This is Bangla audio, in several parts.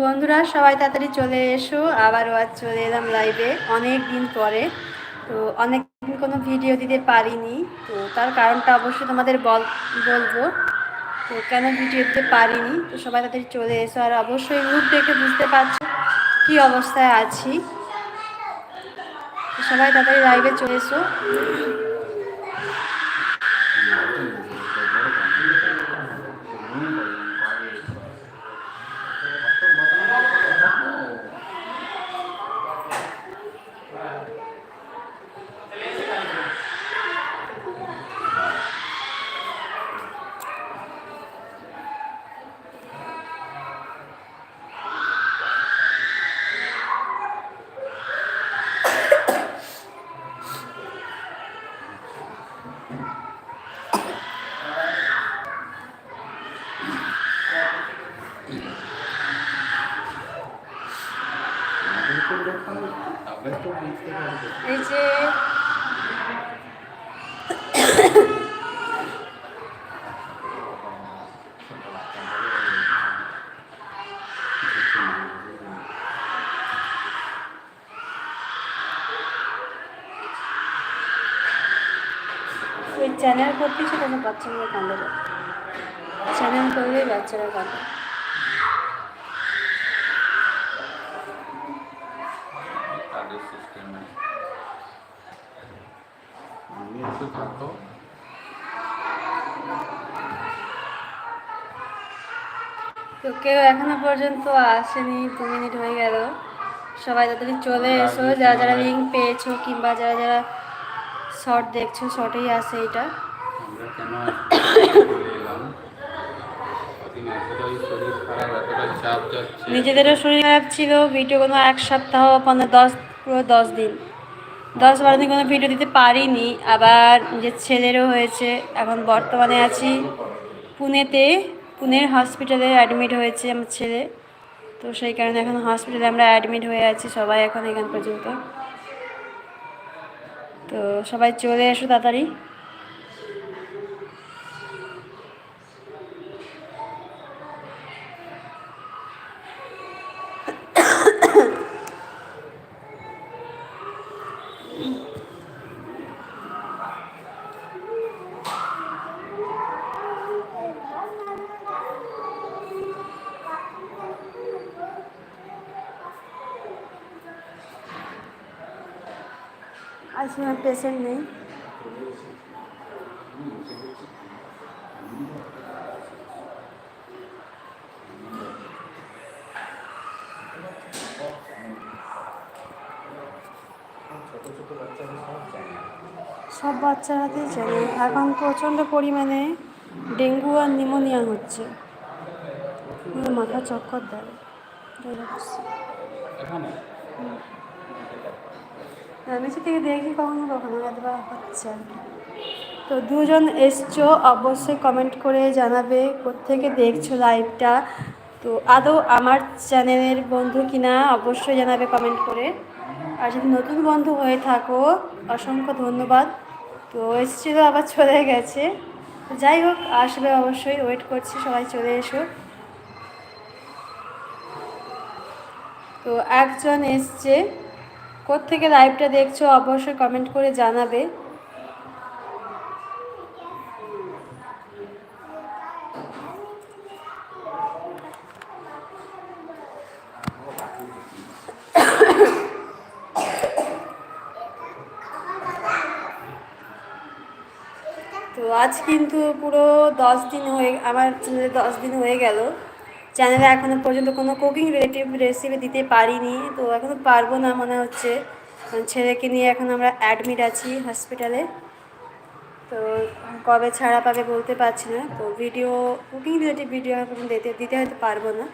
বন্ধুরা, সবাই তাড়াতাড়ি চলে এসো। আবারও আজ চলে এলাম লাইভে অনেক দিন পরে। তো অনেক দিন কোনো ভিডিও দিতে পারিনি। তো তার কারণটা অবশ্যই তোমাদের বল, বলব। তো কেন ভিডিও দিতে পারিনি? তো সবাই তাড়াতাড়ি চলে এসো। আর অবশ্যই রূপ দেখে বুঝতে পারছ কী অবস্থায় আছি। সবাই তাড়াতাড়ি লাইভে চলে এসো এই যে ওই চ্যানেল করতে সে কোনো বাচ্চারা কাঁদে না। চ্যানেল করলেই বাচ্চারা কাঁদে। তাদের থাকো। তো কেউ এখনও পর্যন্ত আসেনি দু মিনিট হয়ে গেল। সবাই তাড়াতাড়ি চলে এসো। যারা যারা লিঙ্ক পেয়েছ কিংবা যারা যারা শর্ট দেখছ শর্টেই আসে এটা। নিজেদেরও শরীর খারাপ ছিল ভিডিও কোনো এক সপ্তাহ পনেরো দশ পুরো দশ দিন। দশ বারো দিন কোনো ভিডিও দিতে পারিনি। আবার নিজের ছেলেরও হয়েছে। এখন বর্তমানে আছি পুনেতে। পুনের হসপিটালে অ্যাডমিট হয়েছে আমার ছেলে। তো সেই কারণে এখন হসপিটালে আমরা অ্যাডমিট হয়ে আছি সবাই এখন এখান পর্যন্ত। তো সবাই চলে এসো তাড়াতাড়ি। আজকে আমার পেশেন্ট নেই সব বাচ্চারাতেই জানে এখন প্রচণ্ড পরিমাণে ডেঙ্গু আর নিমোনিয়া হচ্ছে। মাথা চক্কর দেয়। এখানে? নিচে থেকে দেখি কখনো কখনো একবার হচ্ছে। তো দুজন এসছো, অবশ্যই কমেন্ট করে জানাবে কোত্থেকে দেখছ লাইভটা তো আদৌ আমার চ্যানেলের বন্ধু কিনা, অবশ্যই জানাবে কমেন্ট করে। আর যদি নতুন বন্ধু হয়ে থাকো, অসংখ্য ধন্যবাদ। তো এসেছিল, আবার চলে গেছে। যাই হোক, আসবে অবশ্যই ওয়েট করছি, সবাই চলে এসো। তো একজন এসছে। কোত্থেকে লাইভটা দেখছ, অবশ্যই কমেন্ট করে জানাবে। তো আজ কিন্তু পুরো দশ দিন হয়ে, আমার চ্যানেলে দশ দিন হয়ে গেল। চ্যানেলে এখনও পর্যন্ত কোনো কুকিং রিলেটিভ রেসিপি দিতে পারিনি, তো এখনও পারব না মনে হচ্ছে। ছেলেকে নিয়ে এখন আমরা অ্যাডমিট আছি হসপিটালে তো কবে ছাড়া পাবে বলতে পারছি না, তো ভিডিও কুকিং রিলেটিভ ভিডিও এখন দিতে দিতে হয়তো পারব না।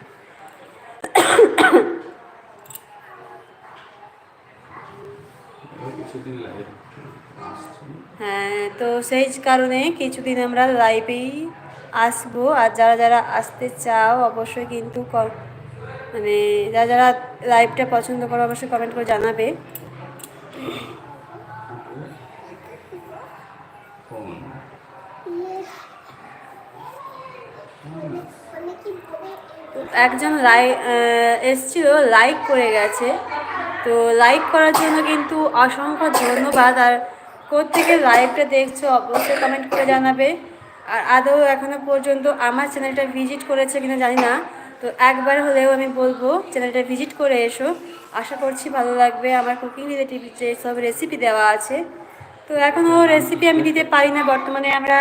হ্যাঁ তো সেই কারণে কিছুদিন আমরা লাইভেই আসব। আর যারা যারা আসতে চাও অবশ্যই কিন্তু মানে যারা যারা লাইভটা পছন্দ করো অবশ্যই কমেন্ট করে জানাবে। একজন লাই এসছিল লাইক করে গেছে। তো লাইক করার জন্য কিন্তু অসংখ্য ধন্যবাদ। আর কোথেকে লাইভটা দেখছ অবশ্যই কমেন্ট করে জানাবে। আর আদৌ এখনও পর্যন্ত আমার চ্যানেলটা ভিজিট করেছে কিনা জানি না। তো একবার হলেও আমি বলব চ্যানেলটা ভিজিট করে এসো। আশা করছি ভালো লাগবে। আমার কুকিং রিলেটিভ যে সব রেসিপি দেওয়া আছে। তো এখনও রেসিপি আমি দিতে পারি না। বর্তমানে আমরা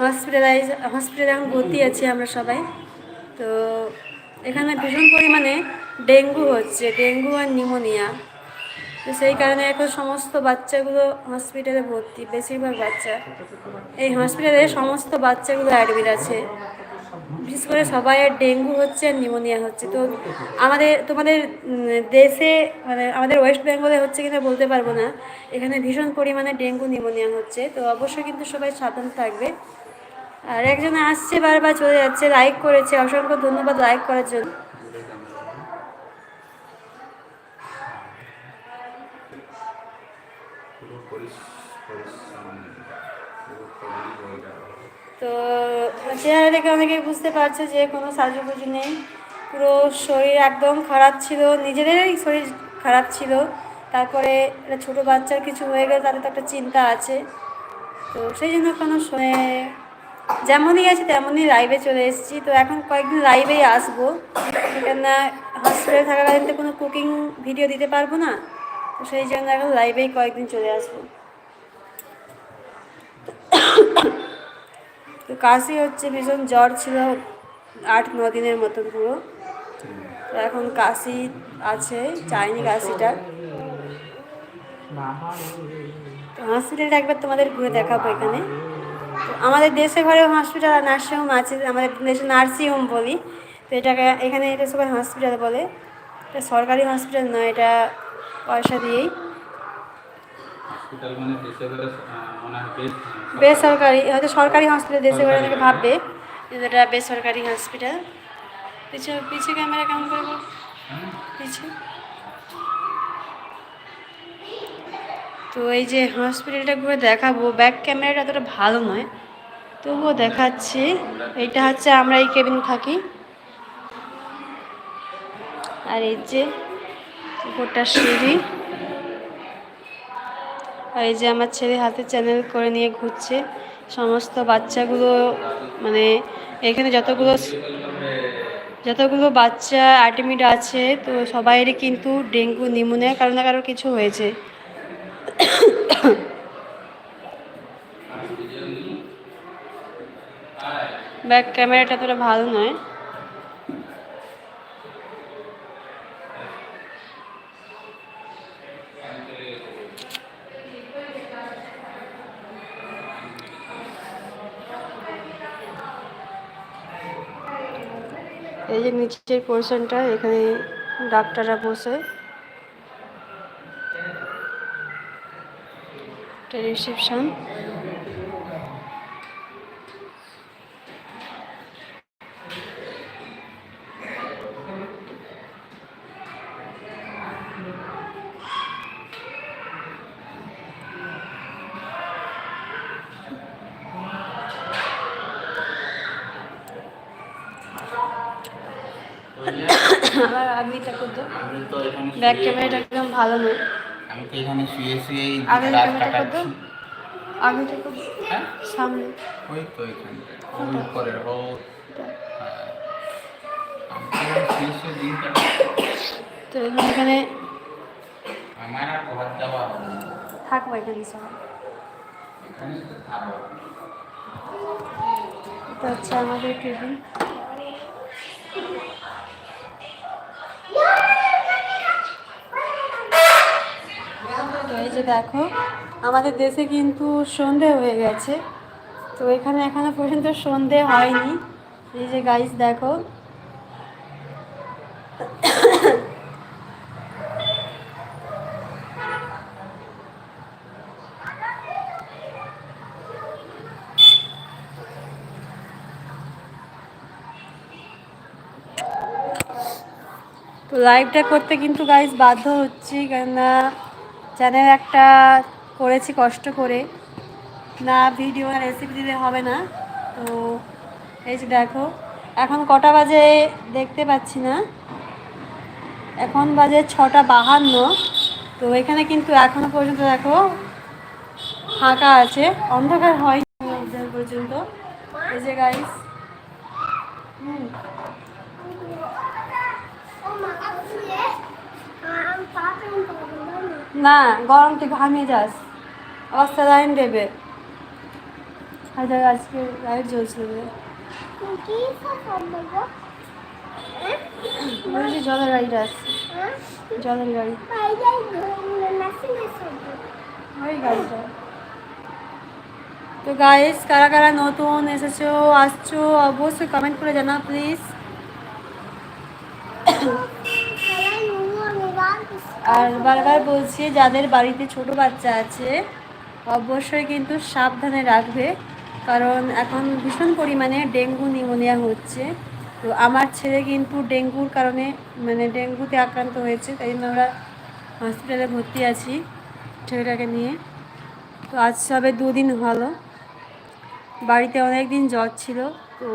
হসপিটালাইজ হসপিটালে এখন ভর্তি আছি আমরা সবাই। তো এখানে ভীষণ পরিমাণে ডেঙ্গু হচ্ছে। ডেঙ্গু আর নিউমোনিয়া তো সেই কারণে এখন সমস্ত বাচ্চাগুলো হসপিটালে ভর্তি, বেশিরভাগ বাচ্চা। এই হসপিটালে সমস্ত বাচ্চাগুলো অ্যাডমিট আছে। বিশেষ করে সবাই আর ডেঙ্গু হচ্ছে আর নিউমোনিয়া হচ্ছে। তো আমাদের, তোমাদের দেশে মানে আমাদের ওয়েস্ট বেঙ্গলে হচ্ছে কিনা বলতে পারব না। এখানে ভীষণ পরিমাণে ডেঙ্গু নিউমোনিয়া হচ্ছে। তো অবশ্যই কিন্তু সবাই সাবধান থাকবে। আর একজন আসছে বারবার, চলে যাচ্ছে লাইক করেছে। অসংখ্য ধন্যবাদ লাইক করার জন্য পুরো পরিশ- পরিশ্রম পুরো তৈরি হয়ে যাওয়া তো চেহারা দেখে অনেকেই বুঝতে পারছে যে কোনো সাজুগুজু নেই। পুরো শরীর একদম খারাপ ছিল, নিজেদেরই শরীর খারাপ ছিল। তারপরে একটা ছোটো বাচ্চার কিছু হয়ে গেলে তাদের তো একটা চিন্তা আছে। তো সেই জন্য কোনো শুনে যেমনই আছে তেমনই লাইভে চলে এসেছি। তো এখন কয়েকদিন লাইভেই আসব। কেননা হসপিটালে থাকাকালীন তো কোনো কুকিং ভিডিও দিতে পারব না। তো সেই জন্য এখন লাইভেই কয়েকদিন চলে আসব। তো কাশি হচ্ছে ভীষণ জ্বর ছিল আট, ন দিনের মতন পুরো। তো এখন কাশি আছে চাইনি কাশিটা। তো হসপিটালটা একবার তোমাদের ঘুরে দেখাবো এখানে। তো আমাদের দেশে ঘরে হসপিটাল আর নার্সিংহোম আছে, আমাদের দেশে নার্সিং হোম বলি। তো এটাকে এখানে এটা সবাই হসপিটাল বলে। এটা সরকারি হসপিটাল নয়, এটা পয়সা দিয়েই। হসপিটাল মানে দেশে বেড়ে মনে বেসরকারি হয়তো সরকারি হসপিটাল দেশে ঘরে অনেকে ভাববে। কিন্তু এটা বেসরকারি হসপিটাল পিছে পিছে ক্যামেরা কেমন করব পিছে। তো এই যে হসপিটালটা ঘুরে দেখাবো ব্যাক ক্যামেরাটা এতটা ভালো নয়। তবুও দেখাচ্ছি। এইটা হচ্ছে আমরা এই কেবিন থাকি। আর এই যে উপরটা সিঁড়ি। আর এই যে আমার ছেলে হাতে চ্যানেল করে নিয়ে ঘুরছে, সমস্ত বাচ্চাগুলো মানে এখানে যতগুলো যতগুলো বাচ্চা অ্যাডমিট আছে, তো সবাইয়েরই কিন্তু ডেঙ্গু নিউমোনিয়া কারও না কারোর কিছু হয়েছে। ব্যাক ক্যামেরাটা তোরা ভালো নয়। এই যে নিচের পোর্শনটা এখানে ডাক্তাররা বসে। রিসেপশন করতো। আমি তো এখানে ব্যাক ক্যামেরাটা একদম ভালো নয়। আমি তো এখানে শুয়ে শুয়েই আগের রাত ক্যামেরাটা করতো? আগলিটা করতো? হ্যাঁ? সামনে। ওই তো এখানে। ওই উপরের ও। তো এখানে শুয়ে শুয়ে। তো আমার আর ঘর যাওয়া থাকব এখানে সবাই। এখানে তো থাকব। এটা হচ্ছে আমাদের কেবিন এই যে দেখো, আমাদের দেশে কিন্তু সন্ধে হয়ে গেছে। তো এখানে এখনও পর্যন্ত সন্ধে হয়নি। এই যে গাইস দেখো। তো লাইভটা করতে কিন্তু গাইজ বাধ্য হচ্ছি, কেননা চ্যানেল একটা করেছি কষ্ট করে। না ভিডিও আর রেসিপি দিলে হবে না। তো এই যে দেখো, এখন কটা বাজে দেখতে পাচ্ছি না। এখন বাজে ছটা বাহান্ন। তো এখানে কিন্তু এখনও পর্যন্ত দেখো ফাঁকা আছে। অন্ধকার হয় পর্যন্ত। এই যে গাইস হুম। না গরম তুই ঘামিয়ে যাস অবস্থা লাইন দেবে। হায়দার আজকে লাইট জ্বলছিল বলে। বলছি জলের গাড়িটা আসছে জলের গাড়ি ওই গাড়িটা। তো গাইস কারা কারা নতুন এসেছ আসছো অবশ্যই কমেন্ট করে জানাও প্লিজ আর বারবার বলছি, যাদের বাড়িতে ছোট বাচ্চা আছে, অবশ্যই কিন্তু সাবধানে রাখবে। কারণ এখন ভীষণ পরিমাণে ডেঙ্গু নিউমোনিয়া হচ্ছে। তো আমার ছেলে কিন্তু ডেঙ্গুর কারণে মানে ডেঙ্গুতে আক্রান্ত হয়েছে, তাই জন্য আমরা হসপিটালে ভর্তি আছি ছেলেটাকে নিয়ে। তো আজ সবে দুদিন হলো। বাড়িতে অনেক দিন জ্বর ছিল, তো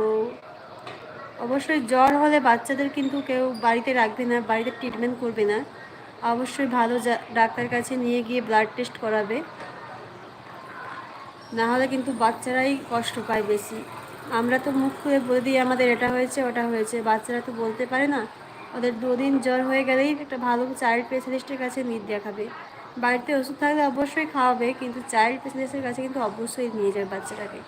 অবশ্যই জ্বর হলে বাচ্চাদের কিন্তু কেউ বাড়িতে রাখবে না, বাড়িতে ট্রিটমেন্ট করবে না। অবশ্যই ভালো ডাক্তার কাছে নিয়ে গিয়ে ব্লাড টেস্ট করাবে। না হলে কিন্তু বাচ্চারাই কষ্ট পায় বেশি। আমরা তো মুখ খুলে বলে দিই, আমাদের এটা হয়েছে, ওটা হয়েছে। বাচ্চারা তো বলতে পারে না, ওদের দুদিন জ্বর হয়ে গেলেই একটা ভালো চাইল্ড স্পেশালিস্টের কাছে নিয়ে দেখাবে। বাড়িতে ওষুধ থাকলে অবশ্যই খাওয়াবে, কিন্তু চাইল্ড স্পেশালিস্টের কাছে কিন্তু অবশ্যই নিয়ে যাবে বাচ্চাটাকে।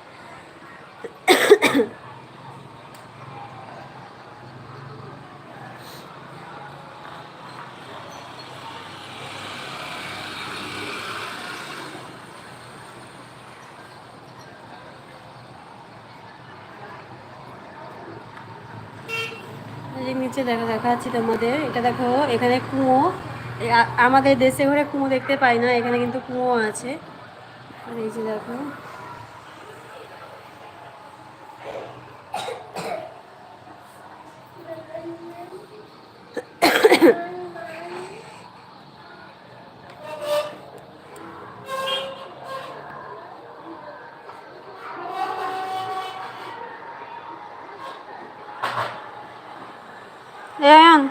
যে নিচে দেখো দেখাচ্ছি তোমাদের, এটা দেখো, এখানে কুঁয়ো আমাদের দেশে ঘরে কুঁয়ো দেখতে পাই না, এখানে কিন্তু কুয়ো আছে। আর এই যে দেখো। এন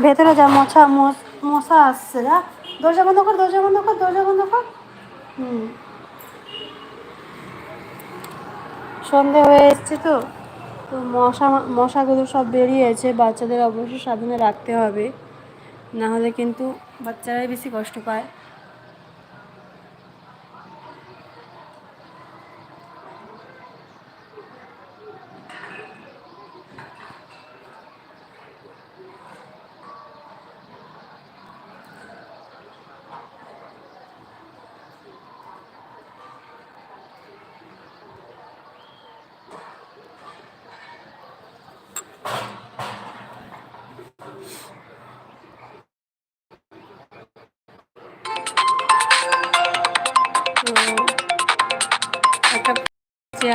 ভেতরে যা মশা মশ- আসছে, যা। দরজা বন্ধ কর, দরজা বন্ধ কর, দরজা বন্ধ কর। হুম। সন্ধে হয়ে এসছে তো। তো মশা, মশাগুলো সব বেরিয়েছে, বাচ্চাদের অবশ্যই সাবধানে রাখতে হবে। না হলে কিন্তু বাচ্চারাই বেশি কষ্ট পায়।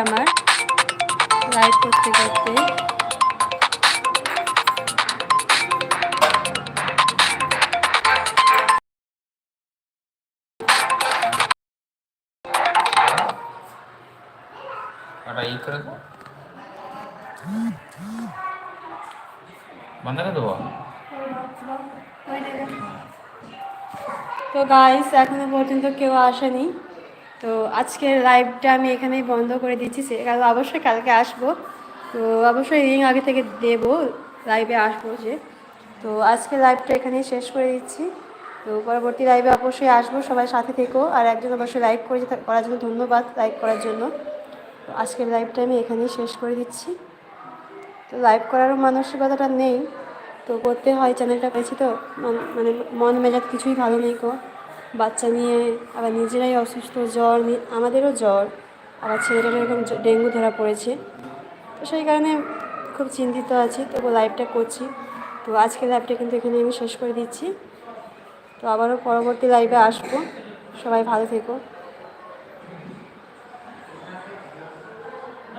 আমার লাইভ করতে করতে। বন্ধ করে দেবো? তো গাইস এখনও পর্যন্ত কেউ আসেনি। তো আজকের লাইভটা আমি এখানেই বন্ধ করে দিচ্ছি। সে কাল অবশ্যই কালকে আসব। তো অবশ্যই রিং আগে থেকে দেবো লাইভে আসব যে। তো আজকে লাইভটা এখানেই শেষ করে দিচ্ছি। তো পরবর্তী লাইভে অবশ্যই আসব, সবাই সাথে থেকো। আর একজন অবশ্যই লাইভ করে করার জন্য ধন্যবাদ লাইভ করার জন্য। তো আজকের লাইভটা আমি এখানেই শেষ করে দিচ্ছি। তো লাইভ করারও মানসিকতাটা নেই। তো করতে হয় চ্যানেলটা পেয়েছি তো। মন- মানে মন মেজাজ কিছুই ভালো নেই কো বাচ্চা নিয়ে আবার নিজেরাই অসুস্থ, জ্বর আমাদেরও জ্বর, আবার ছেলেটারও এরকম ডেঙ্গু ধরা পড়েছে। তো সেই কারণে খুব চিন্তিত আছি তবু লাইভটা করছি। তো আজকে লাইভটা কিন্তু এখানে আমি শেষ করে দিচ্ছি। তো আবারও পরবর্তী লাইভে আসব। সবাই ভালো থেকো।